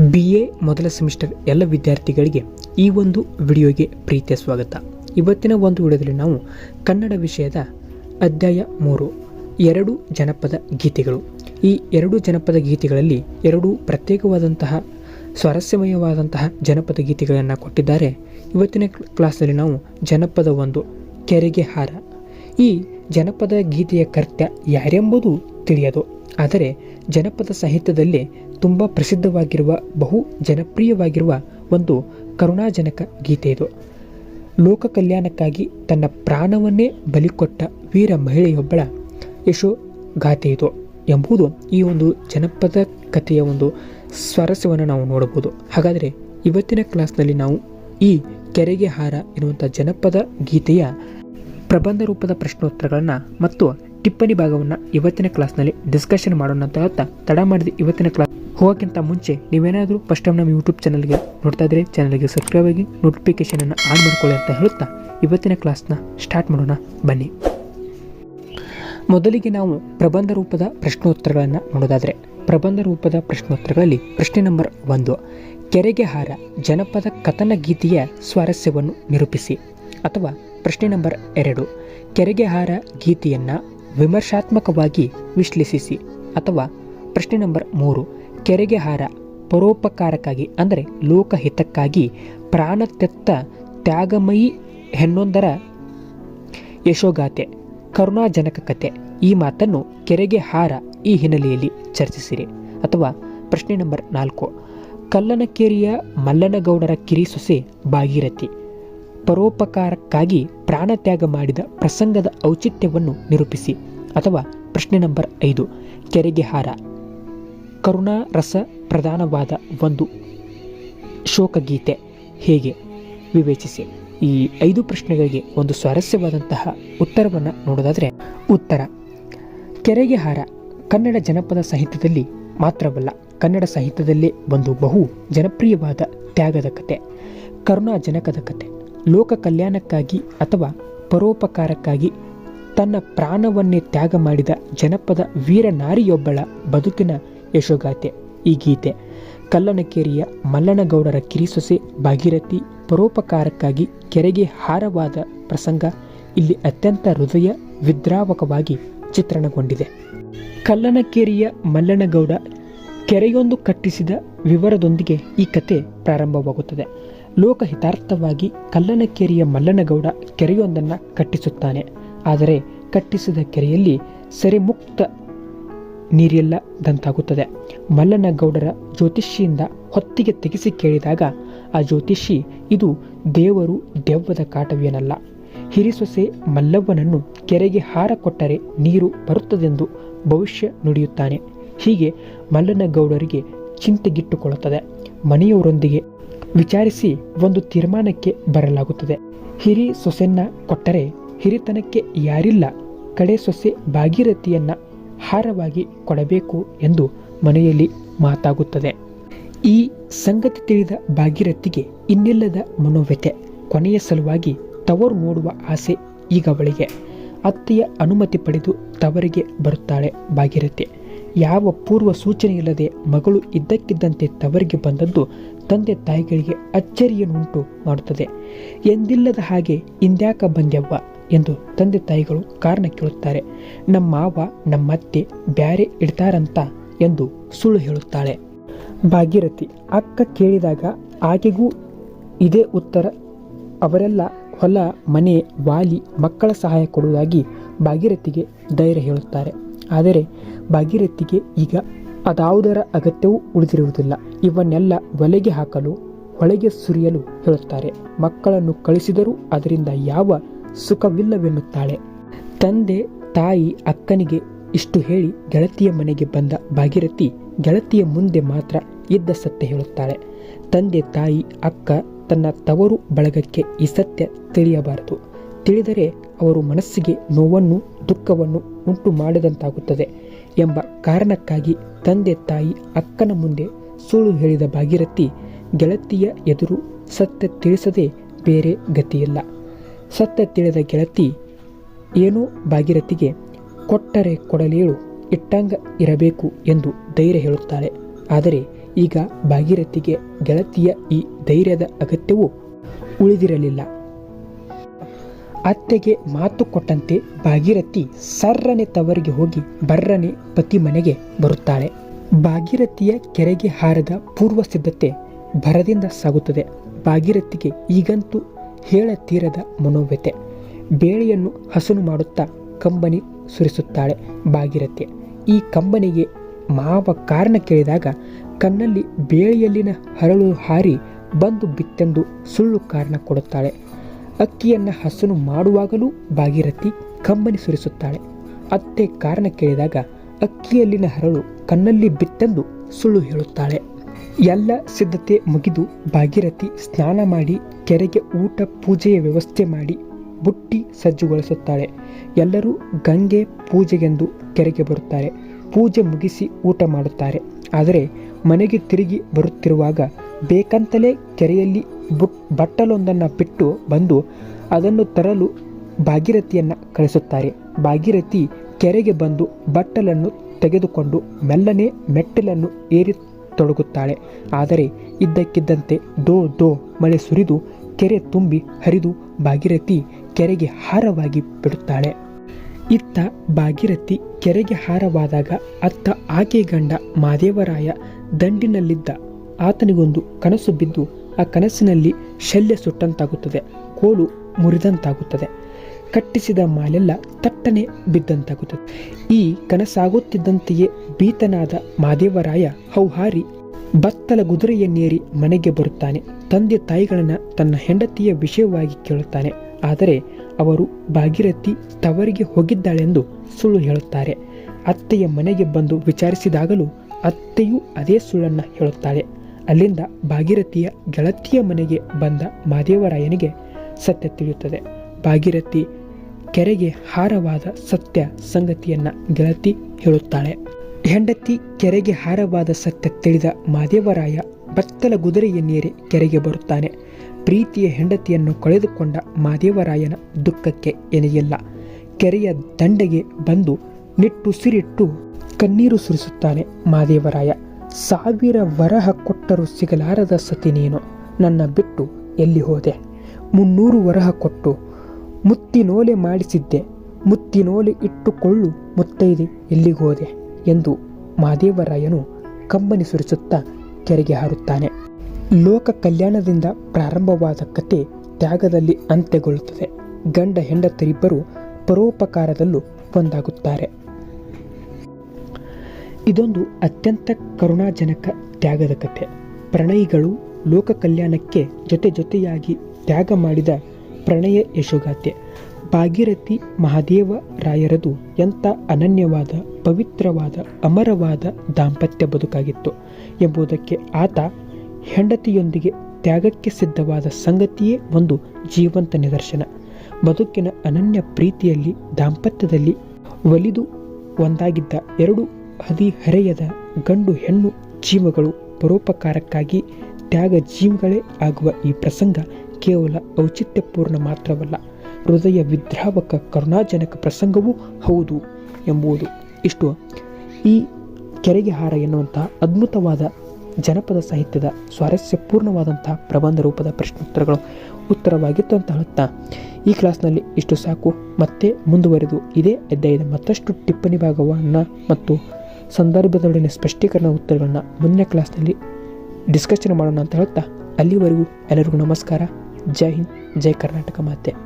B A ಮೊದಲ semester ಎಲ್ಲ ವಿದ್ಯಾರ್ಥಿಗಳಿಗೆ ಈ ಒಂದು ವಿಡಿಯೋಗೆ ಪ್ರೀತಿಯ ಸ್ವಾಗತ. ಇವತ್ತಿನ ಒಂದು ವಿಡಿಯೋದಲ್ಲಿ ನಾವು ಕನ್ನಡ ವಿಷಯದ ಅಧ್ಯಾಯ ಮೂರು, ಎರಡು ಜನಪದ ಗೀತೆಗಳು. ಈ ಎರಡು ಜನಪದ ಗೀತೆಗಳಲ್ಲಿ ಎರಡು ಪ್ರತ್ಯೇಕವಾದಂತಹ, ಸ್ವಾರಸ್ಯಮಯವಾದಂತಹ ಜನಪದ ಗೀತೆಗಳನ್ನು ಕೊಟ್ಟಿದ್ದಾರೆ. ಇವತ್ತಿನ ಕ್ಲಾಸ್ನಲ್ಲಿ ನಾವು ಜನಪದ ಒಂದು, ಕೆರೆಗೆ ಹಾರ. ಈ ಜನಪದ ಗೀತೆಯ ಕರ್ತ್ಯ ಯಾರೆಂಬುದು ತಿಳಿಯದು. ಆದರೆ ಜನಪದ ಸಾಹಿತ್ಯದಲ್ಲಿ ತುಂಬ ಪ್ರಸಿದ್ಧವಾಗಿರುವ, ಬಹು ಜನಪ್ರಿಯವಾಗಿರುವ ಒಂದು ಕರುಣಾಜನಕ ಗೀತೆ ಇದು. ಲೋಕ ಕಲ್ಯಾಣಕ್ಕಾಗಿ ತನ್ನ ಪ್ರಾಣವನ್ನೇ ಬಲಿಕೊಟ್ಟ ವೀರ ಮಹಿಳೆಯೊಬ್ಬಳ ಯಶೋ ಗಾಥೆ ಇದು ಎಂಬುದು ಈ ಒಂದು ಜನಪದ ಕಥೆಯ ಒಂದು ಸ್ವಾರಸ್ಯವನ್ನು ನಾವು ನೋಡಬಹುದು. ಹಾಗಾದರೆ ಇವತ್ತಿನ ಕ್ಲಾಸ್ನಲ್ಲಿ ನಾವು ಈ ಕೆರೆಗೆ ಹಾರ ಎನ್ನುವಂಥ ಜನಪದ ಗೀತೆಯ ಪ್ರಬಂಧ ರೂಪದ ಪ್ರಶ್ನೋತ್ತರಗಳನ್ನು ಮತ್ತು ಟಿಪ್ಪಣಿ ಭಾಗವನ್ನು ಇವತ್ತಿನ ಕ್ಲಾಸ್ನಲ್ಲಿ ಡಿಸ್ಕಷನ್ ಮಾಡೋಣ ಅಂತ ಹೇಳ್ತಾ ತಡ ಮಾಡಿದ ಇವತ್ತಿನ ಕ್ಲಾಸ್ ಹೋಗೋಕ್ಕಿಂತ ಮುಂಚೆ ನೀವೇನಾದರೂ ಫಸ್ಟ್ ಟೈಮ್ ನಮ್ಮ ಯೂಟ್ಯೂಬ್ ಚಾನಲ್ಗೆ ನೋಡ್ತಾ ಇದ್ರೆ ಚಾನಲ್ಗೆ ಸಬ್ಸ್ಕ್ರೈಬ್ ಆಗಿ ನೋಟಿಫಿಕೇಷನನ್ನು ಆನ್ ಮಾಡ್ಕೊಳ್ಳಿ ಅಂತ ಹೇಳುತ್ತಾ ಇವತ್ತಿನ ಕ್ಲಾಸ್ನ ಸ್ಟಾರ್ಟ್ ಮಾಡೋಣ. ಬನ್ನಿ. ಮೊದಲಿಗೆ ನಾವು ಪ್ರಬಂಧ ರೂಪದ ಪ್ರಶ್ನೋತ್ತರಗಳನ್ನು ನೋಡೋದಾದರೆ ಪ್ರಬಂಧ ರೂಪದ ಪ್ರಶ್ನೋತ್ತರಗಳಲ್ಲಿ ಪ್ರಶ್ನೆ ನಂಬರ್ ಒಂದು. ಕೆರೆಗೆ ಹಾರ ಜನಪದ ಕಥನ ಗೀತೆಯ ಸ್ವಾರಸ್ಯವನ್ನು ನಿರೂಪಿಸಿ ಅಥವಾ ಪ್ರಶ್ನೆ ನಂಬರ್ ಎರಡು. ಕೆರೆಗೆ ಹಾರ ಗೀತೆಯನ್ನು ವಿಮರ್ಶಾತ್ಮಕವಾಗಿ ವಿಶ್ಲೇಷಿಸಿ ಅಥವಾ ಪ್ರಶ್ನೆ ನಂಬರ್ ಮೂರು, ಕೆರೆಗೆ ಹಾರ ಪರೋಪಕಾರಕ್ಕಾಗಿ ಅಂದರೆ ಲೋಕಹಿತಕ್ಕಾಗಿ ಪ್ರಾಣತ್ಯತ್ತ ತ್ಯಾಗಮಯಿ ಹೆಣ್ಣೊಂದರ ಯಶೋಗಾಥೆ ಕರುಣಾಜನಕ ಕತೆ ಈ ಮಾತನ್ನು ಕೆರೆಗೆ ಹಾರ ಈ ಹಿನ್ನೆಲೆಯಲ್ಲಿ ಚರ್ಚಿಸಿರಿ. ಅಥವಾ ಪ್ರಶ್ನೆ ನಂಬರ್ ನಾಲ್ಕು, ಕಲ್ಲನಕೇರಿಯ ಮಲ್ಲನಗೌಡರ ಕಿರಿ ಸೊಸೆ ಭಾಗೀರಥಿ. ಪರೋಪಕಾರಕ್ಕಾಗಿ ಪ್ರಾಣತ್ಯಾಗ ಮಾಡಿದ ಪ್ರಸಂಗದ ಔಚಿತ್ಯವನ್ನು ನಿರೂಪಿಸಿ, ಅಥವಾ ಪ್ರಶ್ನೆ ನಂಬರ್ ಐದು, ಕೆರೆಗೆ ಹಾರ. ಕರುಣಾರಸ ಪ್ರಧಾನವಾದ ಒಂದು ಶೋಕಗೀತೆ. ಹೇಗೆ? ವಿವೇಚಿಸಿ. ಈ ಐದು ಪ್ರಶ್ನೆಗಳಿಗೆ ಒಂದು ಸ್ವಾರಸ್ಯವಾದಂತಹ ಉತ್ತರವನ್ನು ನೋಡೋದಾದರೆ, ಉತ್ತರ. ಕೆರೆಗೆ ಹಾರ ಕನ್ನಡ ಜನಪದ ಸಾಹಿತ್ಯದಲ್ಲಿ ಮಾತ್ರವಲ್ಲ, ಕನ್ನಡ ಸಾಹಿತ್ಯದಲ್ಲೇ ಒಂದು ಬಹು ಜನಪ್ರಿಯವಾದ ತ್ಯಾಗದ ಕತೆ, ಕರುಣಾಜನಕದ ಕತೆ. ಲೋಕ ಕಲ್ಯಾಣಕ್ಕಾಗಿ ಅಥವಾ ಪರೋಪಕಾರಕ್ಕಾಗಿ ತನ್ನ ಪ್ರಾಣವನ್ನೇ ತ್ಯಾಗ ಮಾಡಿದ ಜನಪದ ವೀರ ನಾರಿಯೊಬ್ಬಳ ಬದುಕಿನ ಯಶೋಗಾಥೆ. ಈ ಗೀತೆ ಕಲ್ಲನಕೇರಿಯ ಮಲ್ಲನಗೌಡರ ಕಿರಿಸೊಸೆ ಭಾಗೀರಥಿ ಪರೋಪಕಾರಕ್ಕಾಗಿ ಕೆರೆಗೆ ಹಾರವಾದ ಪ್ರಸಂಗ ಇಲ್ಲಿ ಅತ್ಯಂತ ಹೃದಯ ವಿದ್ರಾವಕವಾಗಿ ಚಿತ್ರಣಗೊಂಡಿದೆ. ಕಲ್ಲನಕೇರಿಯ ಮಲ್ಲನಗೌಡ ಕೆರೆಯೊಂದು ಕಟ್ಟಿಸಿದ ವಿವರದೊಂದಿಗೆ ಈ ಕತೆ ಪ್ರಾರಂಭವಾಗುತ್ತದೆ. ಲೋಕಹಿತಾರ್ಥವಾಗಿ ಕಲ್ಲನಕೇರಿಯ ಮಲ್ಲನಗೌಡ ಕೆರೆಯೊಂದನ್ನು ಕಟ್ಟಿಸುತ್ತಾನೆ. ಆದರೆ ಕಟ್ಟಿಸಿದ ಕೆರೆಯಲ್ಲಿ ಸೆರೆಮುಕ್ತ ನೀರಿಲ್ಲದಂತಾಗುತ್ತದೆ ಮಲ್ಲನಗೌಡರ ಜ್ಯೋತಿಷಿಯಿಂದ ಹೊತ್ತಿಗೆ ತೆಗೆಸಿ ಕೇಳಿದಾಗ ಆ ಜ್ಯೋತಿಷಿ, ಇದು ದೇವರು ದೆವ್ವದ ಕಾಟವೇನಲ್ಲ ಹಿರಿಸೊಸೆ ಮಲ್ಲವ್ವನನ್ನು ಕೆರೆಗೆ ಹಾರ ಕೊಟ್ಟರೆ ನೀರು ಬರುತ್ತದೆಂದು ಭವಿಷ್ಯ ನುಡಿಯುತ್ತಾನೆ. ಹೀಗೆ ಮಲ್ಲನಗೌಡರಿಗೆ ಚಿಂತೆಗಿಟ್ಟುಕೊಳ್ಳುತ್ತದೆ ಮನೆಯವರೊಂದಿಗೆ ವಿಚಾರಿಸಿ ಒಂದು ತೀರ್ಮಾನಕ್ಕೆ ಬರಲಾಗುತ್ತದೆ. ಹಿರಿ ಸೊಸೆನ್ನ ಕೊಟ್ಟರೆ ಹಿರಿತನಕ್ಕೆ ಯಾರಿಲ್ಲ. ಕಡೆ ಸೊಸೆ ಭಾಗೀರಥಿಯನ್ನ ಹಾರವಾಗಿ ಕೊಡಬೇಕು ಎಂದು ಮನೆಯಲ್ಲಿ ಮಾತಾಗುತ್ತದೆ. ಈ ಸಂಗತಿ ತಿಳಿದ ಭಾಗೀರಥಿಗೆ ಇನ್ನಿಲ್ಲದ ಮನೋವ್ಯತೆ ಕೊನೆಯ ಸಲುವಾಗಿ ತವರು ನೋಡುವ ಆಸೆ ಈಗ ಅವಳಿಗೆ. ಅತ್ತೆಯ ಅನುಮತಿ ಪಡೆದು ತವರಿಗೆ ಬರುತ್ತಾಳೆ ಭಾಗೀರಥಿ. ಯಾವ ಪೂರ್ವ ಸೂಚನೆ ಇಲ್ಲದೆ ಮಗಳು ಇದ್ದಕ್ಕಿದ್ದಂತೆ ತವರಿಗೆ ಬಂದದ್ದು ತಂದೆ ತಾಯಿಗಳಿಗೆ ಅಚ್ಚರಿಯನ್ನುಂಟು ಮಾಡುತ್ತದೆ. ಎಂದಿಲ್ಲದ ಹಾಗೆ ಇಂದ್ಯಾಕ ಬಂದ್ಯವ್ವ ಎಂದು ತಂದೆ ತಾಯಿಗಳು ಕಾರಣ ಕೇಳುತ್ತಾರೆ. ನಮ್ಮ ಮಾವ ನಮ್ಮತ್ತೆ ಬ್ಯಾರೆ ಇಡ್ತಾರಂತ ಎಂದು ಸುಳ್ಳು ಹೇಳುತ್ತಾಳೆ. ಭಾಗೀರಥಿ, ಅಕ್ಕ ಕೇಳಿದಾಗ ಆಕೆಗೂ ಇದೇ ಉತ್ತರ. ಅವರೆಲ್ಲ ಹೊಲ, ಮನೆ, ವಾಲಿ, ಮಕ್ಕಳ ಸಹಾಯ ಕೊಡುವುದಾಗಿ ಭಾಗೀರಥಿಗೆ ಧೈರ್ಯ ಹೇಳುತ್ತಾರೆ. ಆದರೆ ಭಾಗೀರಥಿಗೆ ಈಗ ಅದಾವುದರ ಅಗತ್ಯವೂ ಉಳಿದಿರುವುದಿಲ್ಲ. ಇವನ್ನೆಲ್ಲ ಒಲೆಗೆ ಹಾಕಲು ಒಳಗೆ ಸುರಿಯಲು ಹೇಳುತ್ತಾರೆ. ಮಕ್ಕಳನ್ನು ಕಳಿಸಿದರೂ ಅದರಿಂದ ಯಾವ ಸುಖವಿಲ್ಲವೆನ್ನುತ್ತಾಳೆ. ತಂದೆ, ತಾಯಿ ಅಕ್ಕನಿಗೆ ಇಷ್ಟು ಹೇಳಿ ಗೆಳತಿಯ ಮನೆಗೆ ಬಂದ ಭಾಗೀರಥಿ ಗೆಳತಿಯ ಮುಂದೆ ಮಾತ್ರ ಇದ್ದ ಸತ್ಯ ಹೇಳುತ್ತಾಳೆ. ತಂದೆ, ತಾಯಿ, ಅಕ್ಕ ತನ್ನ ತವರು ಬಳಗಕ್ಕೆ ಈ ಸತ್ಯ ತಿಳಿಯಬಾರದು. ತಿಳಿದರೆ ಅವರು ಮನಸ್ಸಿಗೆ ನೋವನ್ನು, ದುಃಖವನ್ನು ಉಂಟು ಮಾಡಿದಂತಾಗುತ್ತದೆ ಎಂಬ ಕಾರಣಕ್ಕಾಗಿ ತಂದೆ ತಾಯಿ ಅಕ್ಕನ ಮುಂದೆ ಸುಳ್ಳು ಹೇಳಿದ ಭಾಗೀರಥಿ ಗೆಳತಿಯ ಎದುರು ಸತ್ಯ ತಿಳಿಸದೆ ಬೇರೆ ಗತಿಯಿಲ್ಲ. ಸತ್ಯ ತಿಳಿದ ಗೆಳತಿ ಏನೋ ಭಾಗೀರಥಿಗೆ ಕೊಟ್ಟರೆ ಕೊಡಲೇಳು, ಇಟ್ಟಂಗ ಇರಬೇಕು ಎಂದು ಧೈರ್ಯ ಹೇಳುತ್ತಾಳೆ. ಆದರೆ ಈಗ ಭಾಗೀರಥಿಗೆ ಗೆಳತಿಯ ಈ ಧೈರ್ಯದ ಅಗತ್ಯವೂ ಉಳಿದಿರಲಿಲ್ಲ. ಅತ್ತೆಗೆ ಮಾತು ಕೊಟ್ಟಂತೆ ಭಾಗೀರಥಿ ಸರ್ರನೆ ತವರಿಗೆ ಹೋಗಿ ಬರ್ರನೆ ಪತಿ ಮನೆಗೆ ಬರುತ್ತಾಳೆ. ಭಾಗೀರಥಿಯ ಕೆರೆಗೆ ಹಾರದ ಪೂರ್ವ ಸಿದ್ಧತೆ ಭರದಿಂದ ಸಾಗುತ್ತದೆ. ಭಾಗೀರಥಿಗೆ ಈಗಂತೂ ಹೇಳತೀರದ ಮನೋವ್ಯತೆ ಬೇಳೆಯನ್ನು ಹಸನು ಮಾಡುತ್ತಾ ಕಂಬನಿ ಸುರಿಸುತ್ತಾಳೆ ಭಾಗೀರಥಿ. ಈ ಕಂಬನಿಗೆ ಮಾವ ಕಾರಣ ಕೇಳಿದಾಗ ಕಣ್ಣಲ್ಲಿ ಬೇಳೆಯಲ್ಲಿನ ಹರಳು ಹಾರಿ ಬಂದು ಬಿತ್ತೆಂದು ಸುಳ್ಳು ಕಾರಣ ಕೊಡುತ್ತಾಳೆ. ಅಕ್ಕಿಯನ್ನು ಹಸನು ಮಾಡುವಾಗಲೂ ಭಾಗೀರಥಿ ಕಂಬನಿ ಸುರಿಸುತ್ತಾಳೆ. ಅತ್ತೆ ಕಾರಣ ಕೇಳಿದಾಗ ಅಕ್ಕಿಯಲ್ಲಿನ ಹರಳು ಕಣ್ಣಲ್ಲಿ ಬಿತ್ತೆಂದು ಸುಳ್ಳು ಹೇಳುತ್ತಾಳೆ. ಎಲ್ಲ ಸಿದ್ಧತೆ ಮುಗಿದು ಭಾಗೀರಥಿ ಸ್ನಾನ ಮಾಡಿ ಕೆರೆಗೆ ಊಟ ಪೂಜೆಯ ವ್ಯವಸ್ಥೆ ಮಾಡಿ ಬುಟ್ಟಿ ಸಜ್ಜುಗೊಳಿಸುತ್ತಾಳೆ. ಎಲ್ಲರೂ ಗಂಗೆ ಪೂಜೆಗೆಂದು ಕೆರೆಗೆ ಬರುತ್ತಾರೆ. ಪೂಜೆ ಮುಗಿಸಿ ಊಟ ಮಾಡುತ್ತಾರೆ. ಆದರೆ ಮನೆಗೆ ತಿರುಗಿ ಬರುತ್ತಿರುವಾಗ ಬೇಕಂತಲೇ ಕೆರೆಯಲ್ಲಿ ಬುಟ್ ಬಟ್ಟಲೊಂದನ್ನು ಬಿಟ್ಟು ಬಂದು ಅದನ್ನು ತರಲು ಭಾಗೀರಥಿಯನ್ನು ಕಳಿಸುತ್ತಾರೆ. ಭಾಗೀರಥಿ ಕೆರೆಗೆ ಬಂದು ಬಟ್ಟಲನ್ನು ತೆಗೆದುಕೊಂಡು ಮೆಲ್ಲನೆ ಮೆಟ್ಟಿಲನ್ನು ಏರಿ ತೊಡಗುತ್ತಾಳೆ. ಆದರೆ ಇದ್ದಕ್ಕಿದ್ದಂತೆ ದೋ ದೋ ಮಳೆ ಸುರಿದು ಕೆರೆ ತುಂಬಿ ಹರಿದು ಭಾಗೀರಥಿ ಕೆರೆಗೆ ಹಾರವಾಗಿ ಬಿಡುತ್ತಾಳೆ. ಇತ್ತ ಭಾಗೀರಥಿ ಕೆರೆಗೆ ಹಾರವಾದಾಗ ಅತ್ತ ಆಕೆ ಗಂಡ ಮಾದೇವರಾಯ ದಂಡಿನಲ್ಲಿದ್ದ ಆತನಿಗೊಂದು ಕನಸು ಬಿದ್ದು ಆ ಕನಸಿನಲ್ಲಿ ಶಲ್ಯ ಸುಟ್ಟಂತಾಗುತ್ತದೆ, ಕೋಲು ಮುರಿದಂತಾಗುತ್ತದೆ. ಕಟ್ಟಿಸಿದ ಮಾಲೆಲ್ಲ ತಟ್ಟನೆ ಬಿದ್ದಂತಾಗುತ್ತದೆ. ಈ ಕನಸಾಗುತ್ತಿದ್ದಂತೆಯೇ ಭೀತನಾದ ಮಾದೇವರಾಯ ಹೌಹಾರಿ ಬತ್ತಲ ಕುದುರೆಯನ್ನೇರಿ ಮನೆಗೆ ಬರುತ್ತಾನೆ. ತಂದೆ ತಾಯಿಗಳನ್ನು ತನ್ನ ಹೆಂಡತಿಯ ವಿಷಯವಾಗಿ ಕೇಳುತ್ತಾನೆ. ಆದರೆ ಅವರು ಭಾಗೀರಥಿ ತವರಿಗೆ ಹೋಗಿದ್ದಾಳೆಂದು ಸುಳ್ಳು ಹೇಳುತ್ತಾರೆ. ಅತ್ತೆಯ ಮನೆಗೆ ಬಂದು ವಿಚಾರಿಸಿದಾಗಲೂ ಅತ್ತೆಯೂ ಅದೇ ಸುಳ್ಳನ್ನು ಹೇಳುತ್ತಾಳೆ. ಅಲ್ಲಿಂದ ಭಾಗೀರಥಿಯ ಗೆಳತಿಯ ಮನೆಗೆ ಬಂದ ಮಾದೇವರಾಯನಿಗೆ ಸತ್ಯ ತಿಳಿಯುತ್ತದೆ. ಭಾಗೀರಥಿ ಕೆರೆಗೆ ಹಾರವಾದ ಸತ್ಯ ಸಂಗತಿಯನ್ನ ಗೆಳತಿ ಹೇಳುತ್ತಾಳೆ. ಹೆಂಡತಿ ಕೆರೆಗೆ ಹಾರವಾದ ಸತ್ಯ ತಿಳಿದ ಮಾದೇವರಾಯ ಬತ್ತಲ ಕುದುರೆಯನ್ನೇರಿ ಕೆರೆಗೆ ಬರುತ್ತಾನೆ. ಪ್ರೀತಿಯ ಹೆಂಡತಿಯನ್ನು ಕಳೆದುಕೊಂಡ ಮಾದೇವರಾಯನ ದುಃಖಕ್ಕೆ ಎನೆಯಿಲ್ಲ ಕೆರೆಯ ದಂಡೆಗೆ ಬಂದು ನಿಟ್ಟುಸಿರಿಟ್ಟು ಕಣ್ಣೀರು ಸುರಿಸುತ್ತಾನೆ ಮಾದೇವರಾಯ. ಸಾವಿರ ವರಹ ಕೊಟ್ಟರೂ ಸಿಗಲಾರದ ಸತಿ ನೀನು. ನನ್ನ ಬಿಟ್ಟು ಎಲ್ಲಿ ಹೋದೆ? ಮುನ್ನೂರು ವರಹ ಕೊಟ್ಟು ಮುತ್ತಿನೋಲೆ ಮಾಡಿಸಿದ್ದೆ. ಮುತ್ತಿನೋಲೆ ಇಟ್ಟುಕೊಳ್ಳು ಮುತ್ತೈದೆ ಎಲ್ಲಿಗೋದೆ ಎಂದು ಮಾದೇವರಾಯನು ಕಂಬನಿ ಸುರಿಸುತ್ತಾ ಕೆರೆಗೆ ಹಾರುತ್ತಾನೆ. ಲೋಕ ಕಲ್ಯಾಣದಿಂದ ಪ್ರಾರಂಭವಾದ ಕತೆ ತ್ಯಾಗದಲ್ಲಿ ಅಂತ್ಯಗೊಳ್ಳುತ್ತದೆ. ಗಂಡ ಹೆಂಡತರಿಬ್ಬರು ಪರೋಪಕಾರದಲ್ಲೂ ಒಂದಾಗುತ್ತಾರೆ. ಇದೊಂದು ಅತ್ಯಂತ ಕರುಣಾಜನಕ ತ್ಯಾಗದ ಕಥೆ. ಪ್ರಣಯಿಗಳು ಲೋಕ ಕಲ್ಯಾಣಕ್ಕೆ ಜೊತೆ ಜೊತೆಯಾಗಿ ತ್ಯಾಗ ಮಾಡಿದ ಪ್ರಣಯ ಯಶೋಗಾಥೆ. ಭಾಗೀರಥಿ ಮಹಾದೇವ ರಾಯರದು ಎಂಥ ಅನನ್ಯವಾದ, ಪವಿತ್ರವಾದ, ಅಮರವಾದ ದಾಂಪತ್ಯ ಬದುಕಾಗಿತ್ತು ಎಂಬುದಕ್ಕೆ ಆತ ಹೆಂಡತಿಯೊಂದಿಗೆ ತ್ಯಾಗಕ್ಕೆ ಸಿದ್ಧವಾದ ಸಂಗತಿಯೇ ಒಂದು ಜೀವಂತ ನಿದರ್ಶನ. ಬದುಕಿನ ಅನನ್ಯ ಪ್ರೀತಿಯಲ್ಲಿ, ದಾಂಪತ್ಯದಲ್ಲಿ ಒಲಿದು ಒಂದಾಗಿದ್ದ ಎರಡು ಹದಿಹರೆಯದ ಗಂಡು ಹೆಣ್ಣು ಜೀವಗಳು ಪರೋಪಕಾರಕ್ಕಾಗಿ ತ್ಯಾಗ ಜೀವಗಳೇ ಆಗುವ ಈ ಪ್ರಸಂಗ ಕೇವಲ ಔಚಿತ್ಯಪೂರ್ಣ ಮಾತ್ರವಲ್ಲ, ಹೃದಯ ವಿದ್ರಾವಕ ಕರುಣಾಜನಕ ಪ್ರಸಂಗವೂ ಹೌದು ಎಂಬುದು ಇಷ್ಟು. ಈ ಕೆರೆಗೆ ಹಾರ ಎನ್ನುವಂತಹ ಅದ್ಭುತವಾದ ಜನಪದ ಸಾಹಿತ್ಯದ ಸ್ವಾರಸ್ಯಪೂರ್ಣವಾದಂತಹ ಪ್ರಬಂಧ ರೂಪದ ಪ್ರಶ್ನೋತ್ತರಗಳು ಉತ್ತರವಾಗಿತ್ತು ಅಂತ ಹೇಳುತ್ತಾ, ಈ ಕ್ಲಾಸ್ನಲ್ಲಿ ಇಷ್ಟು ಸಾಕು. ಮತ್ತೆ ಮುಂದುವರೆದು ಇದೇ ಅಧ್ಯಾಯದ ಮತ್ತಷ್ಟು ಟಿಪ್ಪಣಿ ಭಾಗವನ್ನು ಮತ್ತು ಸಂದರ್ಭದೊಡನೆ ಸ್ಪಷ್ಟೀಕರಣ ಉತ್ತರಗಳನ್ನ ಮುಂದಿನ ಕ್ಲಾಸ್ನಲ್ಲಿ ಡಿಸ್ಕಷನ್ ಮಾಡೋಣ ಅಂತ ಹೇಳ್ತಾ, ಅಲ್ಲಿವರೆಗೂ ಎಲ್ಲರಿಗೂ ನಮಸ್ಕಾರ. ಜೈ ಹಿಂದ್, ಜೈ ಕರ್ನಾಟಕ ಮಾತೆ.